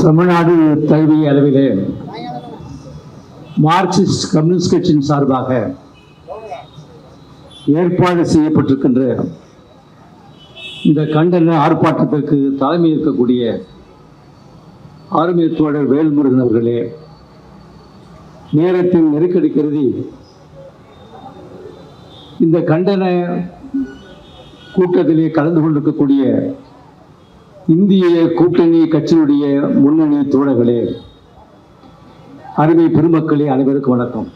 தமிழ்நாடு தழுவிய அளவிலே Marxist communist கட்சியின் சார்பாக ஏற்பாடு செய்யப்பட்டிருக்கின்ற இந்த கண்டன ஆர்ப்பாட்டத்திற்கு தலைமை இருக்கக்கூடிய ஆர்மி தோழர் வேல்முருகன் அவர்களே நேரத்தின் நெருக்கடி கருதி இந்த கண்டன கூட்டத்திலே கலந்து கொண்டிருக்கக்கூடிய இந்திய கூட்டணி கட்சியினுடைய முன்னணி தோழர்களே அருமை பெருமக்களே அனைவருக்கும் வணக்கம்.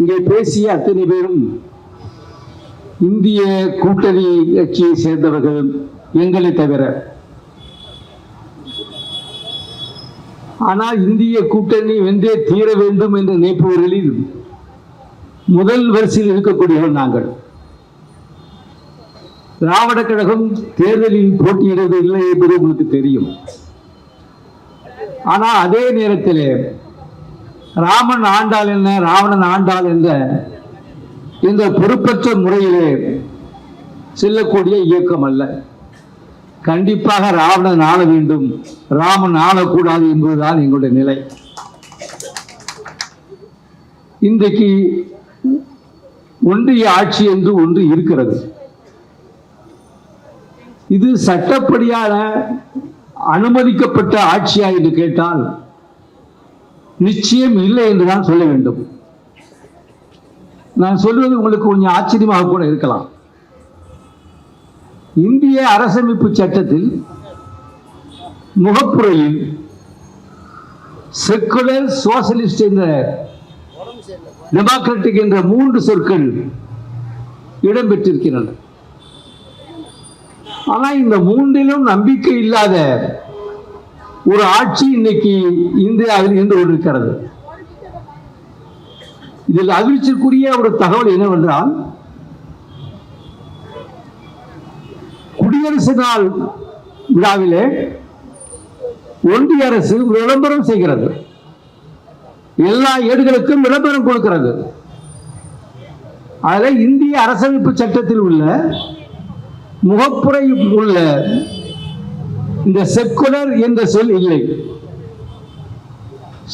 இங்கே பேசிய அத்தனை பேரும் இந்திய கூட்டணி கட்சியை சேர்ந்தவர்கள் எங்களை தவிர. ஆனால் இந்திய கூட்டணி வென்றே தீர வேண்டும் என்று நினைப்பவர்களில் முதல் வரிசையில் இருக்கக்கூடியவர்கள் நாங்கள். திராவிட கழகம் தேர்தலில் போட்டியிடுவது இல்லை என்பது உங்களுக்கு தெரியும். ஆனால் அதே நேரத்தில் ராமன் ஆண்டாள் என்ன ராவணன் ஆண்டாள் என்ற இந்த பொறுப்பற்ற முறையிலே செல்லக்கூடிய இயக்கம் அல்ல. கண்டிப்பாக ராவணன் ஆள வேண்டும் ராமன் ஆளக்கூடாது என்பதுதான் எங்களுடைய நிலை. இன்றைக்கு ஒன்றிய ஆட்சி என்று ஒன்று இருக்கிறது. இது சட்டப்படியான அனுமதிக்கப்பட்ட ஆட்சியா என்று கேட்டால் நிச்சயம் இல்லை என்றுதான் சொல்ல வேண்டும். நான் சொல்வது உங்களுக்கு கொஞ்சம் ஆச்சரியமாக கூட இருக்கலாம். இந்திய அரசமைப்பு சட்டத்தில் முகப்புறையில் செக்குலர் சோசலிஸ்ட் என்ற டெமோக்ராட்டிக் என்ற மூன்று சொற்கள் இடம்பெற்றிருக்கின்றன. ஆனா இந்த மூன்றிலும் நம்பிக்கை இல்லாத ஒரு ஆட்சி இன்னைக்கு இந்தியாவில் இருந்து கொண்டிருக்கிறது. இதில் அதிர்ச்சிக்குரிய ஒரு தகவல் என்னவென்றால் குடியரசு நாள் விழாவிலே ஒன்றிய அரசு விளம்பரம் செய்கிறது. எல்லா ஏடுகளுக்கும் விளம்பரம் கொடுக்கிறது. அதில் இந்திய அரசமைப்பு சட்டத்தில் உள்ள முகப்புரை உள்ள இந்த செக்குலர் என்ற சொல் இல்லை.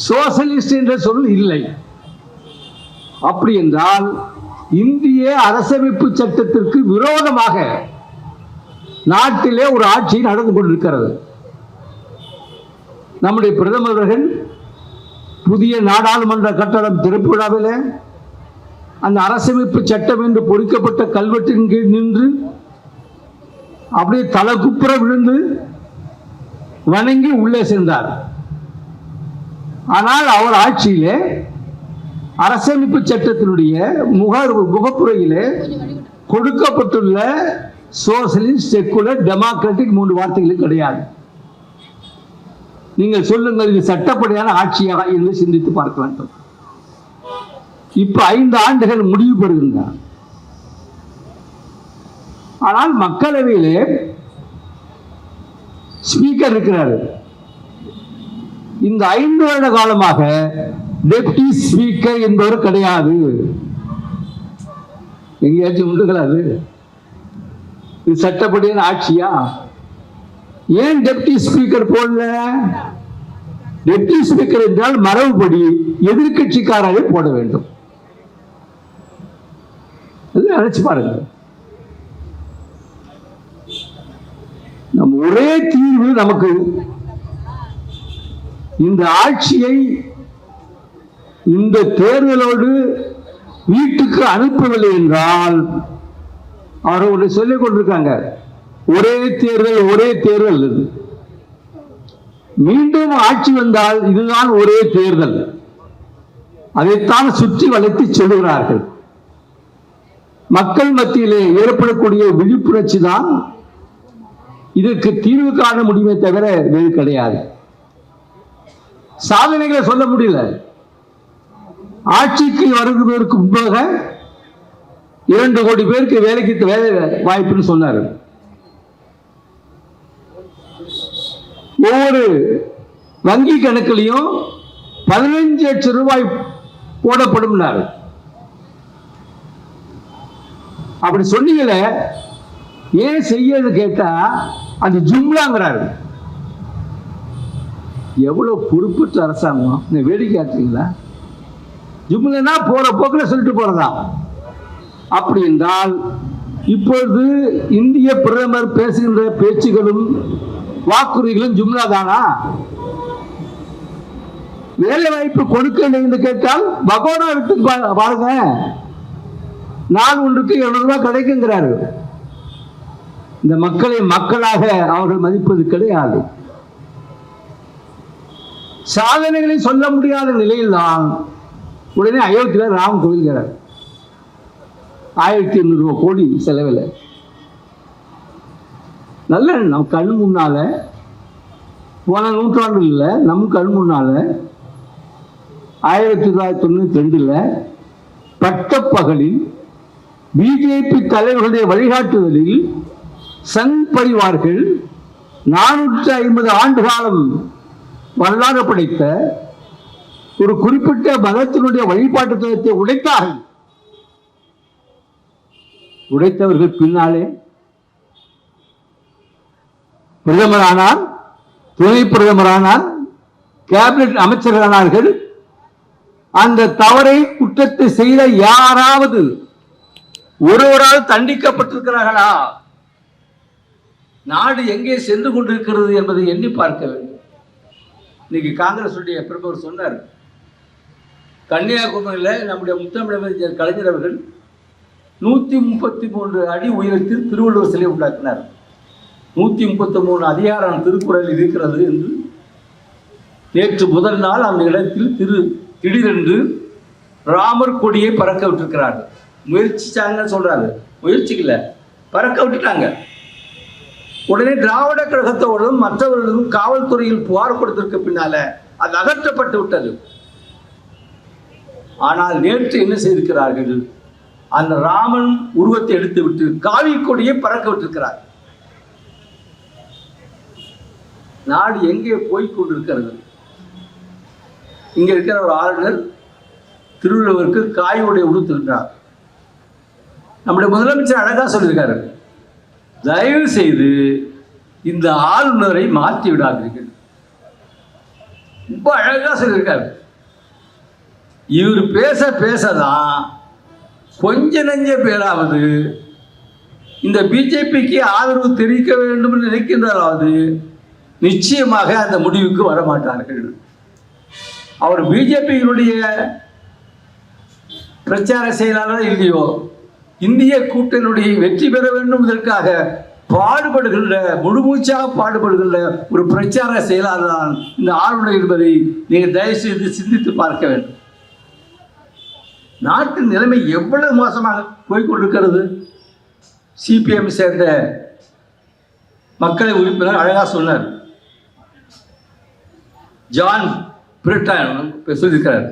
சோசலிஸ்ட் என்ற சொல் இல்லை. அப்படி என்றால் இந்திய அரசமைப்பு சட்டத்திற்கு விரோதமாக நாட்டிலே ஒரு ஆட்சி நடந்து கொண்டிருக்கிறது. நம்முடைய பிரதமர் புதிய நாடாளுமன்ற கட்டடம் திறப்பு விழாவில் அந்த அரசமைப்பு சட்டம் என்று பொறிக்கப்பட்ட கல்வெட்டின் கீழ் நின்று அப்படியே தலை குப்புற விழுந்து வணங்கி உள்ளே சென்றார். ஆனால் அவர் ஆட்சியிலே அரசமைப்பு சட்டத்தினுடைய முகர் முகப்புறையிலே கொடுக்கப்பட்டுள்ள சோசலிஸ்ட் செக்குலர் டெமோக்ராட்டிக் மூன்று வார்த்தைகளும் கிடையாது. நீங்கள் சொல்லுங்கள் இது சட்டப்படியான ஆட்சியாக என்று சிந்தித்து பார்க்க வேண்டும். இப்ப ஐந்து ஆண்டுகள் முடிவு பெறுகின்றன. ஆனால் மக்களவையிலே ஸ்பீக்கர் இருக்கிறார். இந்த ஐந்து வருட காலமாக டெப்டி ஸ்பீக்கர் என்பவர் கிடையாது. எங்கேயாச்சும் உண்டுகளா அது? இது சட்டப்படியான ஆட்சியா? ஏன் டெப்டி ஸ்பீக்கர் போடல? டெப்டி ஸ்பீக்கர் என்றால் மரபுபடி எதிர்கட்சிக்காரரை போட வேண்டும். அது நினைச்சு பாருங்க நம் ஒரே தீர்வு நமக்கு. இந்த ஆட்சியை இந்த தேர்தலோடு வீட்டுக்கு அனுப்பவில்லை என்றால் அவர்கள் சொல்லிக் கொண்டிருக்காங்க. ஒரே தேர்தல் ஒரே தேர்தல் இது. மீண்டும் ஆட்சி வந்தால் இதுதான் ஒரே தேர்தல். அதைத்தான் சுற்றி வளைத்து சொல்லுகிறார்கள். மக்கள் மத்தியிலே ஏற்படக்கூடிய விழிப்புணர்ச்சி தான் இதற்கு தீர்வு காண முடியுமே தவிர வேறு கிடையாது. சாதனைகளை சொல்ல முடியல. ஆட்சிக்கு வருவதற்கு முன்பாக இரண்டு கோடி பேருக்கு வேலைக்கு வேலை வாய்ப்புன்னு சொன்னார். ஒவ்வொரு வங்கி கணக்குலையும் பதினஞ்சு லட்சம் ரூபாய் போடப்படும் அப்படி சொன்னீங்களே ஏன் செய்யன்னு கேட்டா அந்த ஜும்லாங்கிறாரு. எவ்வளவு பொறுப்பற்ற அரசாங்கம்? இந்த வேடிக்கை ஆச்சுங்களா ஜும்லனா போற போக்கில் சொல்லிட்டு போறதா? அப்படி என்றால் இப்பொழுது இந்திய பிரதமர் பேசுகின்ற பேச்சுகளும் வாக்குறுதிகளும் ஜும்லா தானா? வேலை வாய்ப்பு கொடுக்கவில்லை என்று கேட்டால் பகோடா விட்டு பா- பாருங்க. நாள் ஒன்றுக்கு இருநூறு ரூபாய் கிடைக்குங்கிறாரு. இந்த மக்களை மக்களாக அவர்கள் மதிப்பது கிடையாது. சாதனைகளை சொல்ல முடியாத நிலையில்தான் உடனே அயோத்தியில் ராம் கோயில்கிறார் ஆயிரத்தி எண்ணூறு ரூபா கோடி செலவில். நல்ல நம் கண் முன்னால போன நூற்றாண்டு இல்லை நம் கண் முன்னால ஆயிரத்தி தொள்ளாயிரத்தி தொண்ணூத்தி ரெண்டுல பட்டப்பகலில் பிஜேபி தலைவர்களுடைய வழிகாட்டுதலில் சங் பரிவார்கள் நானூற்றி ஐம்பது ஆண்டு காலம் வரலாறு படைத்த ஒரு குறிப்பிட்ட மதத்தினுடைய வழிபாட்டு தலத்தை உடைத்தார்கள். உடைத்தவர்கள் பின்னாலே பிரதமரானார் துணை பிரதமரானார் கேபினட் அமைச்சரானார்கள் அந்த தவறை குற்றத்தை செய்த யாராவது ஒருவரால் தண்டிக்கப்பட்டிருக்கிறார்களா? நாடு எங்கே சென்று கொண்டிருக்கிறது என்பதை எண்ணி பார்க்க வேண்டும். இன்னைக்கு காங்கிரசுடைய பிரபர் சொன்னார் கன்னியாகுமரியில் நம்முடைய முத்தமிழர் கலைஞர் அவர்கள் நூற்றி முப்பத்தி மூன்று அடி உயரத்தில் திருவள்ளுவர் சிலை உண்டாக்கினார். நூற்றி முப்பத்தி மூணு அதிகாரம் திருக்குறள் இருக்கிறது என்று நேற்று முதல் நாள் அந்த இடத்தில் திரு திடீரென்று ராமர் கொடியை பறக்க விட்டிருக்கிறார்கள். முயற்சிச்சாங்கன்னு சொல்கிறாங்க முயற்சிக்கல பறக்க விட்டுட்டாங்க. உடனே திராவிட கழகத்தோடும் மற்றவர்களும் காவல்துறையில் புகார் கொடுத்திருக்க பின்னால அது அகற்றப்பட்டு விட்டது. ஆனால் நேற்று என்ன செய்திருக்கிறார்கள்? அந்த ராமன் உருவத்தை எடுத்து விட்டு காவி கொடியை பறக்க விட்டிருக்கிறார். நாடு எங்கே போய் கொண்டிருக்கிறது? இங்க இருக்கிற ஒரு ஆளுநர் திருவள்ளுவருக்கு காய் உடை உடுத்திருக்கிறார். நம்முடைய முதலமைச்சர் அழகா சொல்லியிருக்காரு. தயவு செய்து இந்த ஆளுநரை மாற்றி விடாதீர்கள். ரொம்ப அழகாக சொல்லியிருக்காரு. இவர் பேச பேசதான் கொஞ்ச நெஞ்ச பேராவது இந்த பிஜேபிக்கு ஆதரவு தெரிவிக்க வேண்டும் என்று நினைக்கின்றாராவது நிச்சயமாக அந்த முடிவுக்கு வர மாட்டார்கள் அவர் பிஜேபியினுடைய பிரச்சார செயலாளர் இல்லையோ? இந்திய கூட்டணியுடைய வெற்றி பெற வேண்டும் இதற்காக பாடுபடுகின்ற முழுமூச்சாக பாடுபடுகின்ற ஒரு பிரச்சார செயலாளர் தான் இந்த ஆளுநர் என்பதை நீங்கள் தயவுசெய்து சிந்தித்து பார்க்க வேண்டும். நாட்டின் நிலைமை எவ்வளவு மோசமாக போய்கொண்டிருக்கிறது சிபிஎம் சேர்ந்த மக்களை உறுப்பினர் அழகா சொன்னார். ஜான் பிரிட்டன் சொல்லியிருக்கிறார்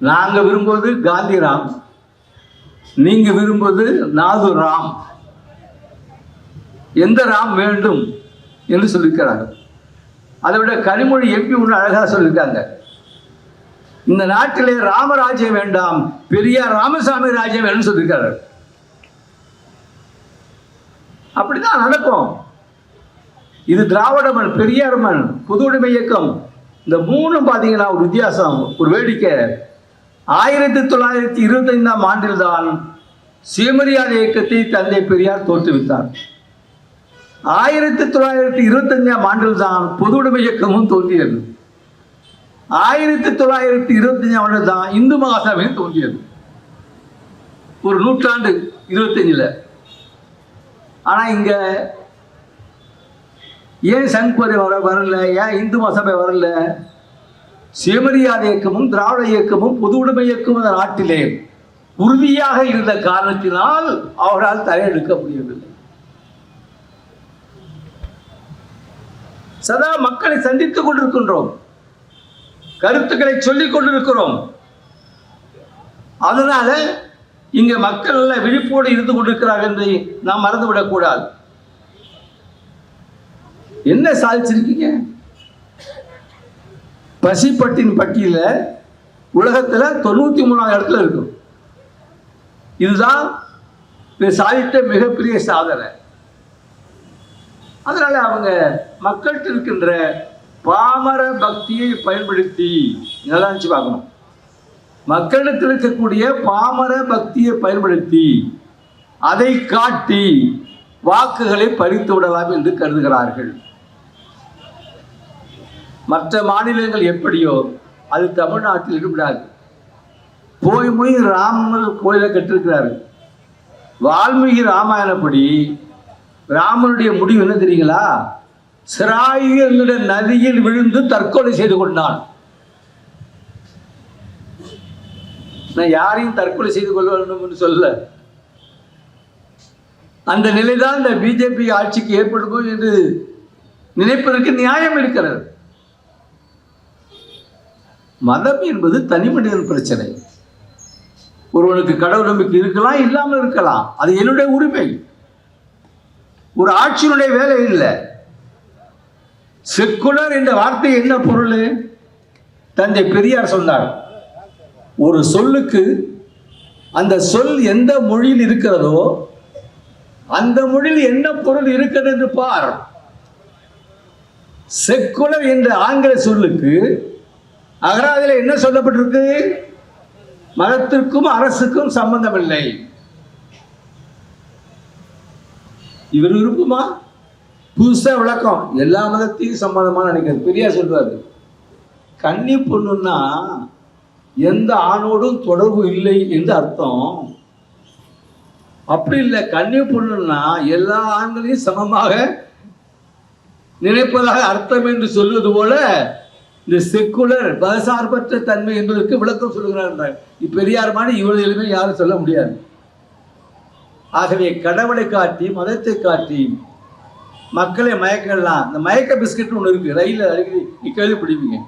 நாங்கள் விரும்புவது காந்திராம். நீங்க விரும்புவது நாது ராம். எந்த ராம் வேண்டும் என்று சொல்லியிருக்கிறாங்க அதை விட கனிமொழி எம்பி ஒன்று அழகாக சொல்லியிருக்காங்க. இந்த நாட்டிலே ராமராஜ்யம் வேண்டாம் பெரியார் ராமசாமி ராஜ்யம் வேணும்னு சொல்லியிருக்காரு அப்படிதான் நடக்கும். இது திராவிட பெரியார்மன் பெரியார் புது உடைமை இயக்கம். இந்த மூணும் பார்த்தீங்கன்னா ஒரு வித்தியாசம் ஒரு வேடிக்கை. ஆயிரத்தி தொள்ளாயிரத்தி இருபத்தைந்தாம் ஆண்டில் தான் சுயமரியாதை இயக்கத்தை தந்தை பெரியார் தோற்றுவித்தார். ஆயிரத்தி தொள்ளாயிரத்தி இருபத்தஞ்சாம் ஆண்டில் தான் பொது உடைமை இயக்கமும் தோன்றியது. ஆயிரத்தி தொள்ளாயிரத்தி இருபத்தஞ்சாம் ஆண்டு தான் இந்து மகாசபை தோன்றியது. ஒரு நூற்றாண்டு இருபத்தஞ்சில் ஆனால் இங்கே ஏன் சங்பரி வர வரல? ஏன் இந்து மகாசபை வரல? சேமரியார் இயக்கமும் திராவிட இயக்கமும் பொது உடைமை இயக்கமும் இந்த நாட்டிலே உறுதியாக இருந்த காரணத்தினால் அவரால் தலையெடுக்க முடியவில்லை சதா மக்களை சந்தித்துக் கொண்டிருக்கின்றோம். கருத்துக்களை சொல்லிக் கொண்டிருக்கிறோம். அதனால இங்க மக்கள் எல்லாம் விழிப்போடு இருந்து கொண்டிருக்கிறார்கள் என்பதை நாம் மறந்துவிடக்கூடாது. என்ன சாதிச்சிருக்கீங்க? பசிப்பட்டின் பட்டியலில் உலகத்தில் தொண்ணூற்றி மூணாவது இடத்துல இருக்கும். இதுதான் இது சாதித்த மிகப்பெரிய சாதனை. அதனால் அவங்க மக்கள்கிட்ட இருக்கின்ற பாமர பக்தியை பயன்படுத்தி நல்லா நினச்சி பார்க்கணும். மக்களிடத்தில் இருக்கக்கூடிய பாமர பக்தியை பயன்படுத்தி அதை காட்டி வாக்குகளை பறித்து விடலாம் என்று கருதுகிறார்கள். மற்ற மாநிலங்கள் எப்படியோ அது தமிழ்நாட்டில் இருப்பிடாது போய் போய் ராமர் கோயிலை கட்டிருக்கிறாரு. வால்மீகி ராமாயணப்படி ராமனுடைய முடிவு என்ன தெரியுங்களா? சிராயு என்கிற நதியில் விழுந்து தற்கொலை செய்து கொண்டான். நான் யாரையும் தற்கொலை செய்து கொள்ள வேண்டும் என்று சொல்ல அந்த நிலைதான் இந்த பிஜேபி ஆட்சிக்கு ஏற்படுமோ என்று நினைப்பதற்கு நியாயம் இருக்கிறது. மதம் என்பது தனி மனிதன் பிரச்சனை. ஒருவனுக்கு கடவுள் நம்பிக்கை இருக்கலாம் இல்லாமல் இருக்கலாம். அது என்னுடைய உரிமை. ஒரு ஆட்சியினுடைய வேலை இல்லை. செக்குலர் என்ற வார்த்தை என்ன பொருள்? தந்தை பெரியார் சொன்னார். ஒரு சொல்லுக்கு அந்த சொல் எந்த மொழியில் இருக்கிறதோ அந்த மொழியில் என்ன பொருள் இருக்கிறது என்று பார். செக்குலர் என்ற ஆங்கில சொல்லுக்கு அகராதியில் என்ன சொல்லப்பட்டிருக்கு? மதத்திற்கும் அரசுக்கும் சம்பந்தமில்லை. இவர் விருப்பமா புதுசா விளக்கம். எல்லா மதத்தையும் சம்பந்தமா நினைக்கிறது பெரிய சொல்றாரு. கன்னி பொண்ணுன்னா எந்த ஆணோடும் தொடர்பு இல்லை என்று அர்த்தம். அப்படி இல்லை. கன்னி பொண்ணுன்னா எல்லா ஆண்களையும் சமமாக நினைப்பதாக அர்த்தம் என்று சொல்வது போல இந்த செக்குலர் மதசார்பற்ற தன்மை என்பதற்கு விளக்கம் சொல்லுகிறார் பெரியார் மாதிரி இவ்வளவு எளிமை யாரும் சொல்ல முடியாது. ஆகவே கடவுளை காட்டி மதத்தை காட்டி மக்களை மயக்கலாம். இந்த மயக்க பிஸ்கட் ஒன்று இருக்கு. ரயிலில் அடிக்கடி நீ பிடிப்பீங்க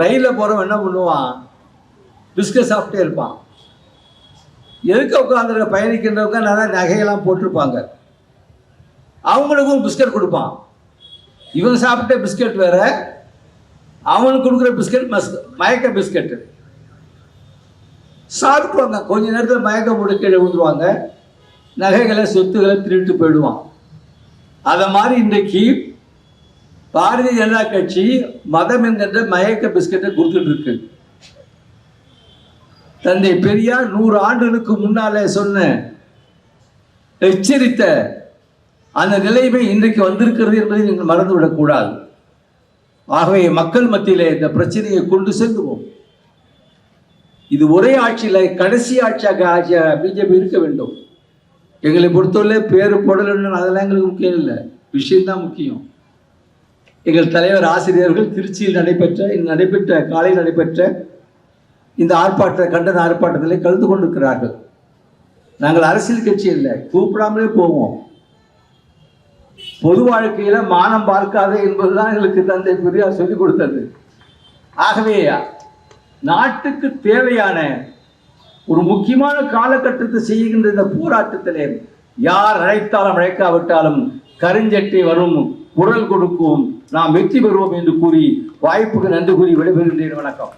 ரயிலில் போகிறவன் என்ன பண்ணுவான்? பிஸ்கட் சாப்பிட்டே இருப்பான். எதுக்க உட்காந்துருக்க பயணிக்கின்றவங்க நல்லா நகையெல்லாம் போட்டிருப்பாங்க. அவங்களுக்கும் பிஸ்கட் கொடுப்பான். இவங்க சாப்பிட்ட பிஸ்கட் வேற அவனுக்கு கொடுக்குற பிஸ்கட் மஸ் மயக்க பிஸ்கட்டு. சாப்பிடுவாங்க கொஞ்ச நேரத்தில் மயக்க போட்டு கீழே விழுந்துருவாங்க. நகைகளை சொத்துக்களை திருட்டு போயிடுவான். அதை மாதிரி இன்றைக்கு பாரதிய ஜனதா கட்சி மதம் என்கின்ற மயக்க பிஸ்கட்டை கொடுத்துட்டு இருக்கு. தந்தை பெரியார் நூறு ஆண்டுகளுக்கு முன்னாலே சொன்ன எச்சரித்த அந்த நிலைமை இன்றைக்கு வந்திருக்கிறது என்பதை நீங்கள் மறந்துவிடக்கூடாது. ஆகவே மக்கள் மத்தியில் இந்த பிரச்சனையை கொண்டு செல்லுவோம். இது ஒரே ஆட்சியில் கடைசி ஆட்சியாக ஆட்சியாக பிஜேபி இருக்க வேண்டும். எங்களை பொறுத்தவரை பேர் போடலன்னு அதெல்லாம் எங்களுக்கு முக்கியம் இல்லை. விஷயம்தான் முக்கியம். எங்கள் தலைவர் ஆசிரியர்கள் திருச்சியில் நடைபெற்ற நடைபெற்ற காலையில் நடைபெற்ற இந்த ஆர்ப்பாட்ட கண்டன ஆர்ப்பாட்டத்தில் கலந்து கொண்டிருக்கிறார்கள். நாங்கள் அரசியல் கட்சி இல்லை கூப்பிடாமலே போவோம். பொது வாழ்க்கையில மானம் பார்க்காதே என்பதுதான் எங்களுக்கு தந்தை பெரியார் சொல்லிக் கொடுத்தது. ஆகவே நாட்டுக்கு தேவையான ஒரு முக்கியமான காலகட்டத்தை செய்கின்ற இந்த போராட்டத்திலே யார் அழைத்தாலும் அழைக்காவிட்டாலும் கருஞ்சட்டை வரும் குரல் கொடுக்கும் நாம் வெற்றி பெறுவோம் என்று கூறி வாய்ப்புக்கு நன்றி கூறி விடைபெறுகின்றேன். வணக்கம்.